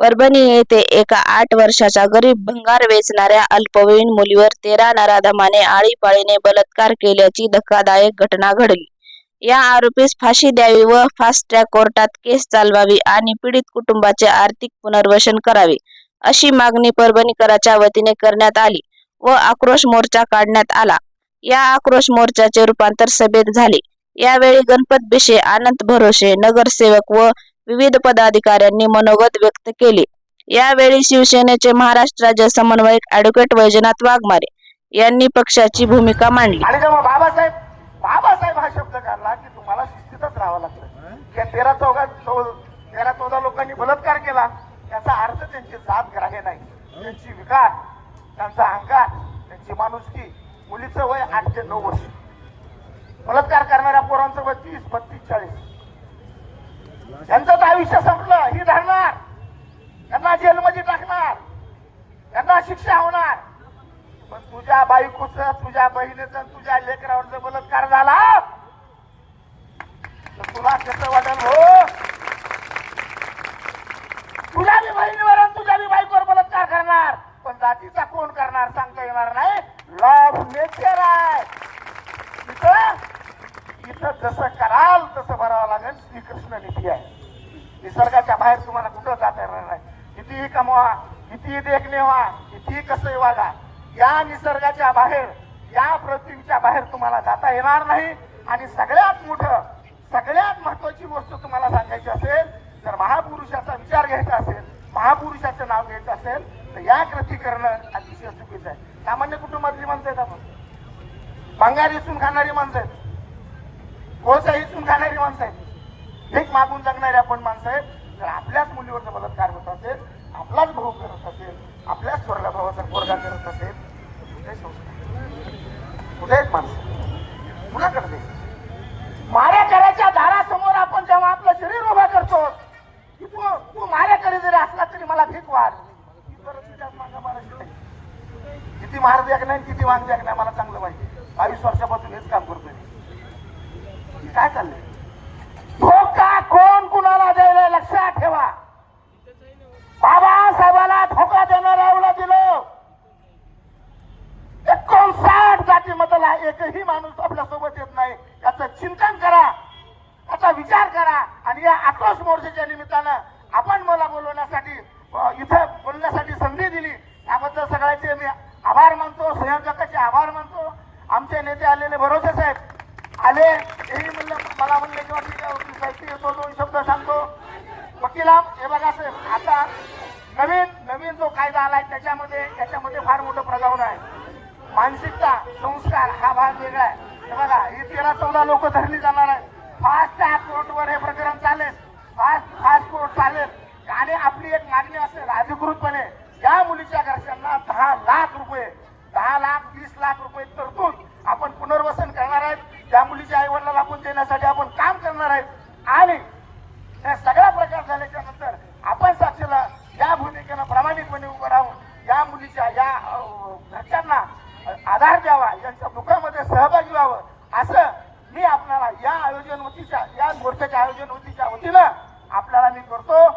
परभणी येथे एका आठ वर्षाच्या गरीब भंगार वेचणाऱ्या अल्पवयीन मुलीवर तेरा नराधमाने आळीपाळीने बलात्कार केल्याची धक्कादायक घटना घडली. या आरोपीस फाशी द्यावी व फास्ट ट्रॅक कोर्टात केस चालवावी आणि पीडित कुटुंबाचे आर्थिक पुनर्वसन करावे अशी मागणी परभणीकराच्या वतीने करण्यात आली व आक्रोश मोर्चा काढण्यात आला. या आक्रोश मोर्चाचे रूपांतर सभेत झाले. यावेळी गणपत बिशे आनंद भरोसे नगरसेवक व विविध पदाधिकाऱ्यांनी मनोगत व्यक्त केले. यावेळी शिवसेनेचे महाराष्ट्र राज्य समन्वयक ऍडव्होकेट वैजनाथ वाघमारे यांनी पक्षाची भूमिका मांडली. आणि जेव्हा बाबासाहेब बाबासाहेब हा शब्द काढला की तुम्हाला शिस्तीतच राहावं लागतं. या तेरा चौघा तेरा चौदा लोकांनी बलात्कार केला त्याचा अर्थ त्यांची जात ग्राह्य नाही. त्यांची विकार त्यांचा अहंकार त्यांची माणुसकी मुलीचं वय आठ ते नऊ वर्ष. बलात्कार करणाऱ्या पोरांचं वय तीस बत्तीस चाळीस. त्यांचं तर आयुष्य संपलं ही धरणार. त्यांना जेलमध्ये टाकणार. त्यांना शिक्षा होणार. पण तुझ्या बायकोच तुझ्या बहिणीचं तुझ्या लेकरावर जर बलात्कार झाला. तर तुला कसं वाटेल हो? तुझ्या बी बहिणीवर आणि तुझ्या बी बायकोवर बलात्कार करणार. पण जातीचा कोण करणार सांगता येणार नाही. लॉ ऑफ नेचर आहे. इथं इथं जसं कराल तसं भरावं लागेल आहे. निसर्गाच्या बाहेर तुम्हाला कुठं जाता येणार नाही. कितीही कमवा कितीही देखणे व्हा कितीही कसंही वागा या निसर्गाच्या बाहेर या पृथ्वीच्या बाहेर तुम्हाला जाता येणार नाही. आणि सगळ्यात मोठं सगळ्यात महत्वाची गोष्ट तुम्हाला सांगायची असेल जर महापुरुषाचा विचार घ्यायचा असेल महापुरुषाचं नाव घ्यायचं असेल तर या कृती करणं अतिशय चुकीचं आहे. सामान्य कुटुंबातली माणसं आहेत आपण. भंगार इचून खाणारी माणसं आहेत. कोळसा इचून खाणारी माणसं आहेत. भीक मागून जगणारी आपण माणसं. आहेत जर आपल्याच मुलीवरचा बलात्कार होत असेल आपलाच भाऊ करत असेल आपल्याच स्वर्गा भावाचा पोरगा करत असेल कुठे संस्कार? कुठे माणसं? कुणाकडे करते माऱ्या करायच्या दारासमोर आपण जेव्हा आपलं शरीर उभा करतो की तू तू माऱ्याकडे जरी असला तरी मला भीक वाढ. नाही. किती मार द्याक नाही किती वांग द्याक नाही मला चांगलं माहिती. बावीस वर्षापासून हेच काम करतोय काय चाललंय? धोका कोण कुणाला द्यायला लक्षात ठेवा. बाबासाहेबाला धोका देणाऱ्याला दिलं. एकोणसाठ जातीमधला एकही माणूस आपल्यासोबत येत नाही. याचं चिंतन करा. याचा विचार करा. आणि या आक्रोश मोर्चाच्या निमित्तानं आपण मला बोलवण्यासाठी इथं बोलण्यासाठी संधी दिली. त्याबद्दल सगळ्याचे मी आभार मानतो. संयोजकाचे आभार मानतो. आमचे नेते आलेले भरोसे साहेब. आले हेही म्हणलं मला म्हणले किंवा तो दोन शब्द सांगतो. वकिला हे बघा साहेब आता नवीन नवीन जो कायदा आलाय त्याच्यामध्ये त्याच्यामध्ये फार मोठं प्रजावण आहे. मानसिकता संस्कार हा भाग वेगळा आहे. हे बघा ही तेरा चौदा लोक धरली जाणार आहे फास्ट कोर्टवर हे प्रकरण चालेल. फास्ट फास्ट कोर्ट चालेल. आणि आपली एक मागणी असेल अधिकृतपणे या मुलीच्या घरच्यांना दहा लाख रुपये दहा लाख वीस लाख रुपये तरतूद आपण पुनर्वसन करणार आहेत. त्या मुलीच्या आई आपण देण्यासाठी आपण काम करणार आहेत आणि हे सगळा प्रकार झाल्याच्यानंतर आपण साक्षीला या भूमिकेनं प्रामाणिकपणे उभं राहून या मुलीच्या या अं, घरच्यांना अं, आधार द्यावा यांच्या दुःखामध्ये सहभागी व्हावं. असं मी आपल्याला या आयोजन वतीच्या या मोर्चाच्या आयोजन वतीच्या वतीनं आपल्याला मी करतो.